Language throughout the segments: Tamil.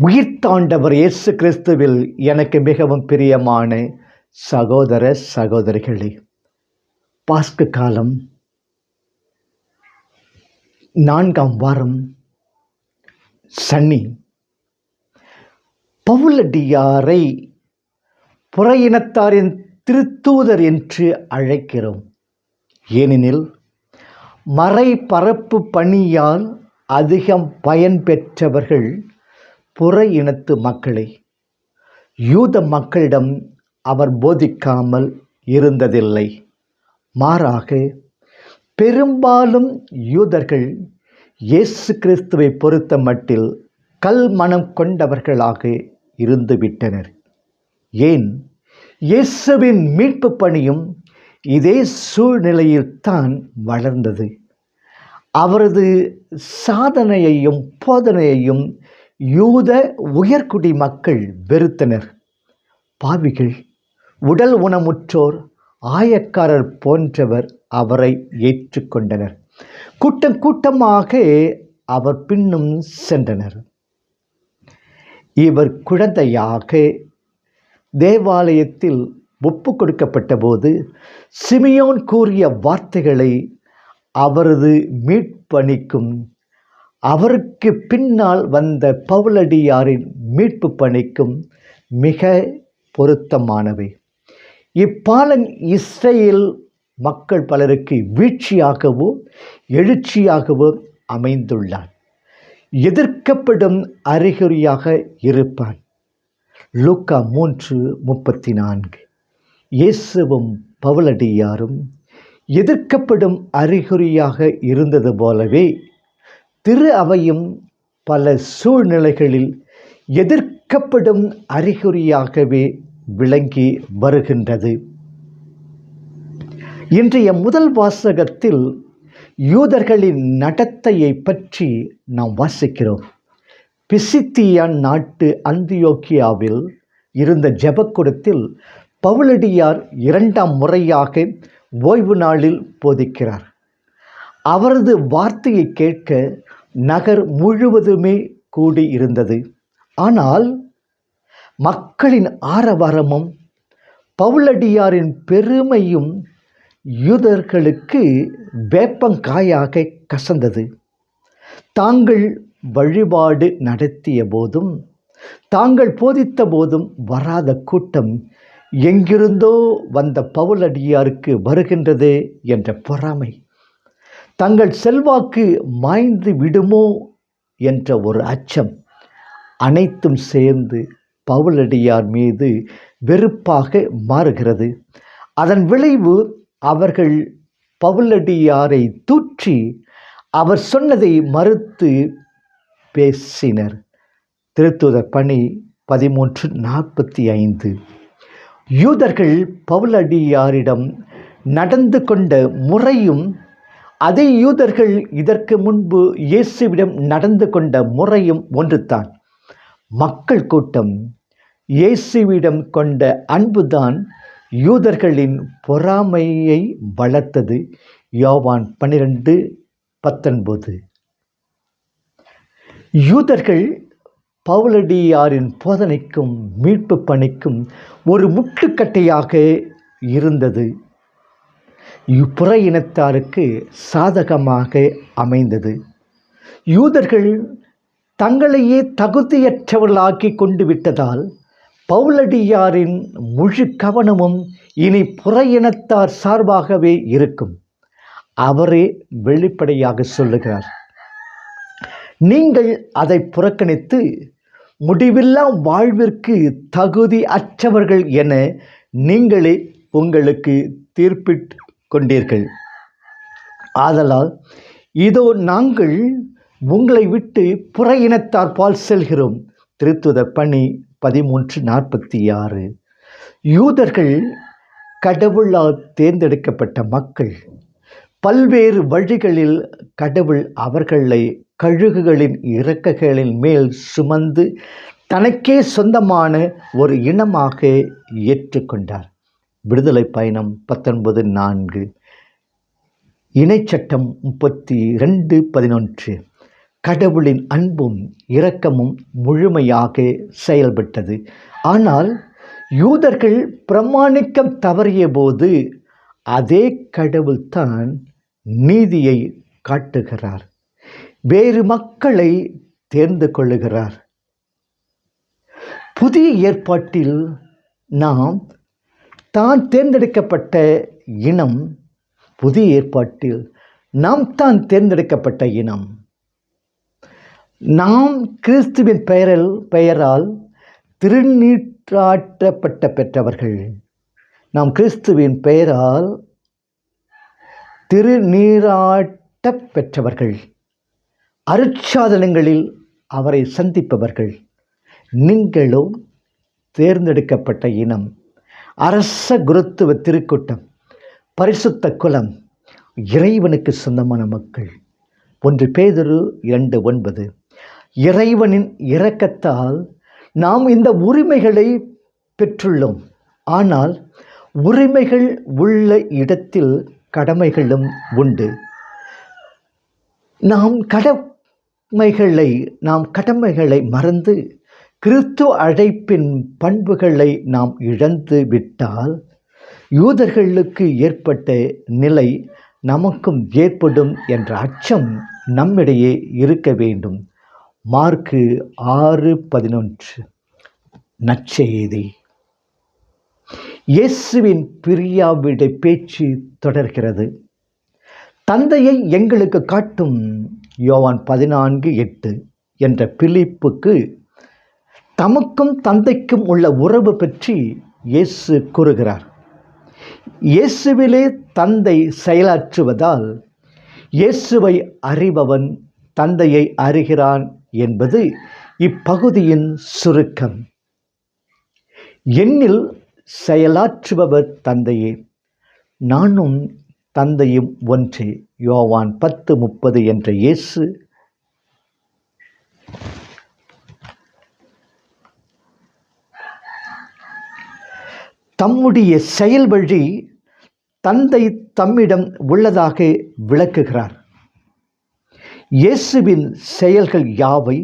உயிர்த்தாண்டவர் இயேசு கிறிஸ்துவில் எனக்கு மிகவும் பிரியமான சகோதர சகோதரிகளே பாஸ்கு காலம் நான்காம் வாரம் சனி பவுலடியாரை புற இனத்தாரின் திருத்தூதர் என்று அழைக்கிறோம். ஏனெனில் மறை பரப்பு பணியால் அதிகம் பயன் பெற்றவர்கள் புற இனத்து மக்களை யூத மக்களிடம் அவர் போதிக்காமல் இருந்ததில்லை. மாறாக பெரும்பாலும் யூதர்கள் இயேசு கிறிஸ்துவை பொறுத்த மட்டில் கல் மனம் கொண்டவர்களாக இருந்துவிட்டனர். ஏன்? இயேசுவின் மீட்பு பணியும் இதே சூழ்நிலையில்தான் வளர்ந்தது. அவரது சாதனையையும் போதனையையும் யூத உயர்குடி மக்கள் வெறுத்தனர். பாவிகள் உடல் உணமுற்றோர் ஆயக்காரர் போன்றவர் அவரை ஏற்றுக்கொண்டனர். கூட்டம் கூட்டமாக அவர் பின்னும் சென்றனர். இவர் குழந்தையாக தேவாலயத்தில் ஒப்பு கொடுக்கப்பட்ட போது சிமியோன் கூறிய வார்த்தைகளை அவரது மீட்பணிக்கும் அவருக்கு பின்னால் வந்த பவுலடியாரின் மீட்பு பணிக்கும் மிக பொருத்தமானவை. இப்பாலன் இஸ்ரேல் மக்கள் பலருக்கு வீழ்ச்சியாகவோ எழுச்சியாகவோ அமைந்துள்ளான். எதிர்க்கப்படும் அறிகுறியாக இருப்பான். லூக்கா மூன்று முப்பத்தி நான்கு இயேசுவும் பவுலடியாரும் எதிர்க்கப்படும் அறிகுறியாக இருந்தது போலவே திரு அவையும் பல சூழ்நிலைகளில் எதிர்க்கப்படும் அறிகுறியாகவே விளங்கி வருகின்றது. இன்றைய முதல் வாசகத்தில் யூதர்களின் நடத்தையை பற்றி நாம் வாசிக்கிறோம். பிசித்தியான் நாட்டு அந்தியோக்கியாவில் இருந்த ஜபக்கூடத்தில் பவுலடியார் இரண்டாம் முறையாக ஓய்வு நாளில் போதிக்கிறார். அவரது வார்த்தையை கேட்க நகர் முழுவதுமே கூடியிருந்தது ஆனால் மக்களின் ஆரவாரமும் பவுலடியாரின் பெருமையும் யூதர்களுக்கு வேப்பங்காயாக கசந்தது. தாங்கள் வழிபாடு நடத்திய போதும் தாங்கள் போதித்த போதும் வராத கூட்டம் எங்கிருந்தோ வந்த பவுலடியாருக்கு வருகின்றது என்ற பொறாமை. தங்கள் செல்வாக்கு மாய்ந்து விடுமோ என்ற ஒரு அச்சம் அனைத்தும் சேர்ந்து பவுலடியார் மீது வெறுப்பாக மாறுகிறது. அதன் விளைவு அவர்கள் பவுலடியாரை தூற்றி அவர் சொன்னதை மறுத்து பேசினர். திருத்துதர் பணி பதிமூன்று நாற்பத்தி ஐந்து. யூதர்கள் பவுலடியாரிடம் நடந்து கொண்ட முறையும் அதே யூதர்கள் இதற்கு முன்பு இயேசுவிடம் நடந்து கொண்ட முறையும் ஒன்றுதான். மக்கள் கூட்டம் இயேசுவிடம் கொண்ட அன்புதான் யூதர்களின் பொறாமையை வளர்த்தது. யோவான் பன்னிரெண்டு பத்தொன்பது. யூதர்கள் பவுலடியாரின் போதனைக்கும் மீட்பு பணிக்கும் ஒரு முட்டுக்கட்டையாக இருந்தது. புற இனத்தாருக்கு சாதகமாக அமைந்தது. யூதர்கள் தங்களையே தகுதியற்றவர்களாக்கி கொண்டு விட்டதால் பவுலடியாரின் முழு கவனமும் இனி புற இனத்தார் சார்பாகவே இருக்கும். அவரே வெளிப்படையாக சொல்லுகிறார். நீங்கள் அதை புறக்கணித்து முடிவில்லா வாழ்விற்கு தகுதி அற்றவர்கள் என நீங்களே உங்களுக்கு தீர்ப்பிட்டு கொண்டீர்கள். ஆதலால் இதோ நாங்கள் உங்களை விட்டு புற இனத்தார் பால் செல்கிறோம். திருத்துத பணி பதிமூன்று நாற்பத்தி ஆறு. யூதர்கள் கடவுளால் தேர்ந்தெடுக்கப்பட்ட மக்கள் பல்வேறு வழிகளில் கடவுள் அவர்களை கழுகுகளின் இறக்கைகளின் மேல் சுமந்து தனக்கே சொந்தமான ஒரு இனமாக ஏற்றுக்கொண்டார். விடுதலை பயணம் பத்தொன்பது நான்கு. இணைச்சட்டம் முப்பத்தி ரெண்டு பதினொன்று. கடவுளின் அன்பும் இரக்கமும் முழுமையாக செயல்பட்டது. ஆனால் யூதர்கள் பிரமாணிக்கம் தவறிய போது அதே கடவுள்தான் நீதியை காட்டுகிறார். வேறு மக்களை தேர்ந்து கொள்ளுகிறார். புதிய ஏற்பாட்டில் நாம் தான் தேர்ந்தெடுக்கப்பட்ட இனம் புதிய ஏற்பாட்டில் நாம் தான் தேர்ந்தெடுக்கப்பட்ட இனம். நாம் கிறிஸ்துவின் பெயரில் பெயரால் திருநீற்றாற்றப்பட்ட பெற்றவர்கள். நாம் கிறிஸ்துவின் பெயரால் திருநீராட்ட பெற்றவர்கள் அருட்சாதனங்களில் அவரை சந்திப்பவர்கள். நீங்களும் தேர்ந்தெடுக்கப்பட்ட இனம். அரச குருத்துவ திருக்கூட்டம் பரிசுத்த குலம் இறைவனுக்கு சொந்தமான மக்கள். ஒன்று பேதுரு இரண்டு ஒன்பது. இறைவனின் இரக்கத்தால் நாம் இந்த உரிமைகளை பெற்றுள்ளோம். ஆனால் உரிமைகள் உள்ள இடத்தில் கடமைகளும் உண்டு. நாம் கடமைகளை நாம் கடமைகளை மறந்து கிறிஸ்து அழைப்பின் பண்புகளை நாம் இழந்து விட்டால் யூதர்களுக்கு ஏற்பட்ட நிலை நமக்கும் ஏற்படும் என்ற அச்சம் நம்மிடையே இருக்க வேண்டும். மார்க்கு ஆறு பதினொன்று. நற்செய்தி. இயேசுவின் பிரியாவிட பேச்சு தொடர்கிறது. தந்தையை எங்களுக்கு காட்டும் யோவான் பதினான்கு எட்டு என்ற பிலிப்புக்கு தமக்கும் தந்தைக்கும் உள்ள உறவு பற்றி இயேசு கூறுகிறார். இயேசுவிலே தந்தை செயலாற்றுவதால் இயேசுவை அறிபவன் தந்தையை அறிகிறான் என்பது இப்பகுதியின் சுருக்கம். என்னில் செயலாற்றுபவர் தந்தையே நானும் தந்தையும் ஒன்றே. யோவான் பத்து முப்பது என்ற இயேசு. தம்முடைய செயல் வழி தந்தை தம்மிடம் உள்ளதாக விளக்குகிறார். இயேசுவின் செயல்கள் யாவை?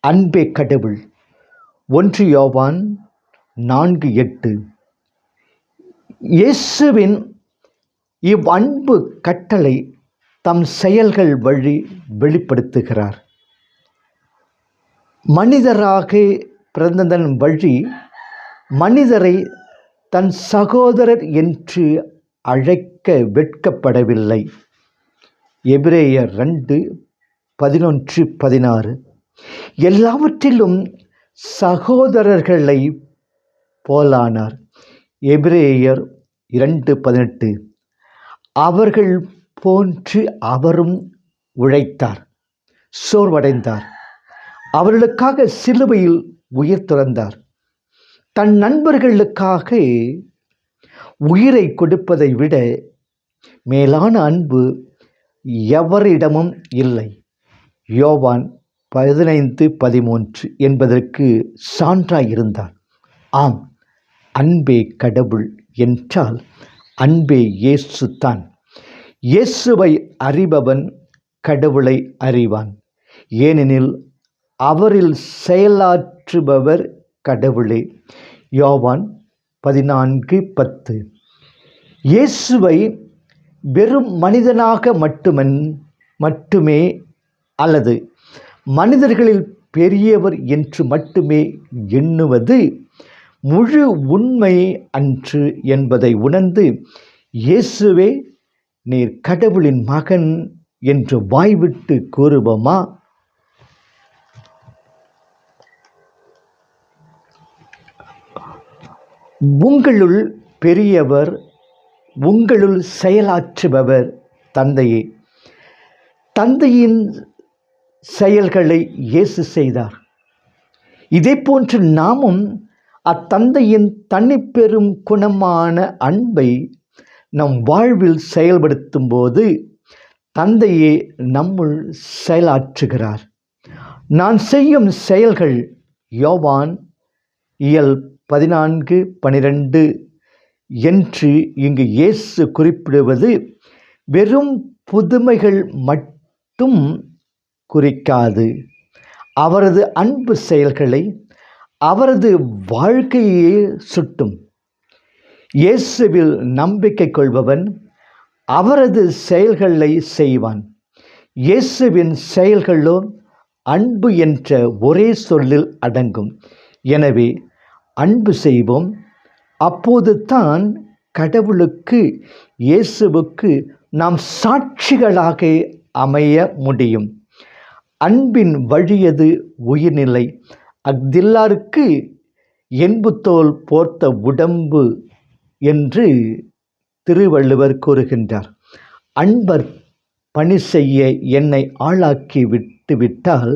அன்பே கடவுள். ஒன்று யோவான் நான்கு எட்டு. இயேசுவின் இவ்வன்பு கட்டளை தம் செயல்கள் வழி வெளிப்படுத்துகிறார். மனிதராக பிறந்ததன் வழி மனிதரை தன் சகோதரர் என்று அழைக்க வெட்கப்படவில்லை. எபிரேயர் ரெண்டு பதினொன்று பதினாறு. எல்லாவற்றிலும் சகோதரர்களை போலானார். எபிரேயர் இரண்டு பதினெட்டு. அவர்கள் போன்று அவரும் உழைத்தார் சோர்வடைந்தார். அவர்களுக்காக சிலுவையில் உயிர் துறந்தார். தன் நண்பர்களுக்காக உயிரை கொடுப்பதை விட மேலான அன்பு எவரிடமும் இல்லை. யோவான் பதினைந்து பதிமூன்று என்பதற்கு சான்றாய் இருந்தார் ஆம் அன்பே கடவுள் என்றால் அன்பே இயேசு தான். இயேசுவை அறிபவன் கடவுளை அறிவான். ஏனெனில் அவரில் செயலாற்றுபவர் கடவுளே. யோவான் பதினான்கு பத்து. இயேசுவை வெறும் மனிதனாக மட்டுமன் மட்டுமே அல்லது மனிதர்களில் பெரியவர் என்று மட்டுமே எண்ணுவது முழு உண்மை அன்று என்பதை உணர்ந்து இயேசுவே நீர் கடவுளின் மகன் என்று வாய்விட்டு கூறுவோமா? உங்களுள் பெரியவர் உங்களுள் செயலாற்றுபவர் தந்தையே. தந்தையின் செயல்களை இயேசு செய்தார். இதே போன்று நாமும் அத்தந்தையின் தனிப்பெரும் குணமான அன்பை நம் வாழ்வில் செயல்படுத்தும் போது தந்தையே நம்முள் செயலாற்றுகிறார். நான் செய்யும் செயல்கள் யோவான் இயல் பதினான்கு பனிரெண்டு என்று இங்கு இயேசு குறிப்பிடுவது வெறும் புதுமைகள் மட்டும் குறிக்காது. அவரது அன்பு செயல்களை அவரது வாழ்க்கையே சுட்டும். இயேசுவில் நம்பிக்கை கொள்பவன் அவரது செயல்களை செய்வான். இயேசுவின் செயல்களோ அன்பு என்ற ஒரே சொல்லில் அடங்கும். எனவே அன்பு செய்வோம். அப்போது தான் கடவுளுக்கு இயேசுவுக்கு நாம் சாட்சிகளாக அமைய முடியும். அன்பின் வழியது உயிர்நிலை. அக்தில்லாருக்கு என்புத்தோல் போர்த்த உடம்பு என்று திருவள்ளுவர் கூறுகின்றார். அன்பர் பணி செய்ய என்னை ஆளாக்கி விட்டுவிட்டால்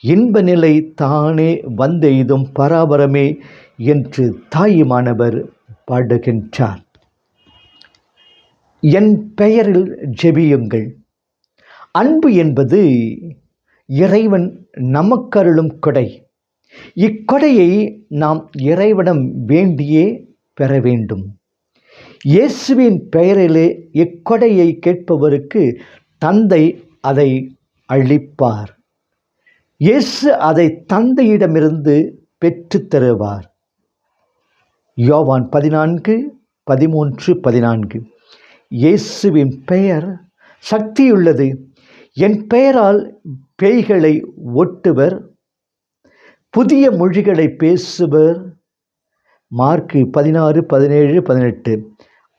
இன்ப நிலை தானே வந்தெய்தும் பராபரமே என்று தாயுமானவர் பாடுகின்றார். என் பெயரில் ஜெபியுங்கள். அன்பு என்பது இறைவன் நமக்கருளும் கொடை. இக்கொடையை நாம் இறைவனம் வேண்டியே பெற வேண்டும். இயேசுவின் பெயரிலே இக்கொடையை கேட்பவருக்கு தந்தை அதை அளிப்பார். இயேசு அதை தந்தையிடமிருந்து பெற்றுத் தருவார். யோவான் பதினான்கு பதிமூன்று பதினான்கு. இயேசுவின் பெயர் சக்தியுள்ளது. என் பெயரால் பேய்களை ஒட்டுவர் புதிய மொழிகளை பேசுவர். மார்க்கு பதினாறு பதினேழு பதினெட்டு.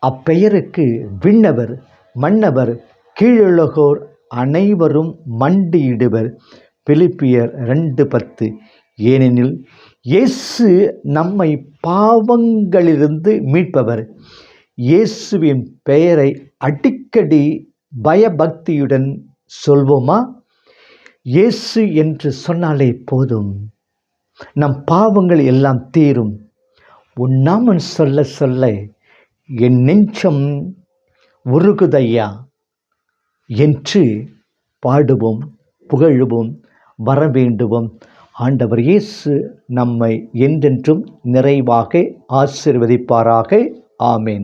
அப்பெயருக்கு விண்ணவர் மன்னவர் கீழுலகோர் அனைவரும் மண்டியிடுவர். பிலிப்பியர் ரெண்டு பத்து. ஏனெனில் இயேசு நம்மை பாவங்களிலிருந்து மீட்பவர். இயேசுவின் பெயரை அடிக்கடி பயபக்தியுடன் சொல்வோமா? இயேசு என்று சொன்னாலே போதும். நம் பாவங்கள் எல்லாம் தீரும். உன் சொல்ல சொல்ல என் நெஞ்சம் உருகுதையா? என்று பாடுவோம் புகழுவோம். வரவேண்டுவோம். ஆண்டவர் இயேசு நம்மை என்றென்றும் நிறைவாக ஆசிர்வதிப்பாராக. ஆமேன்.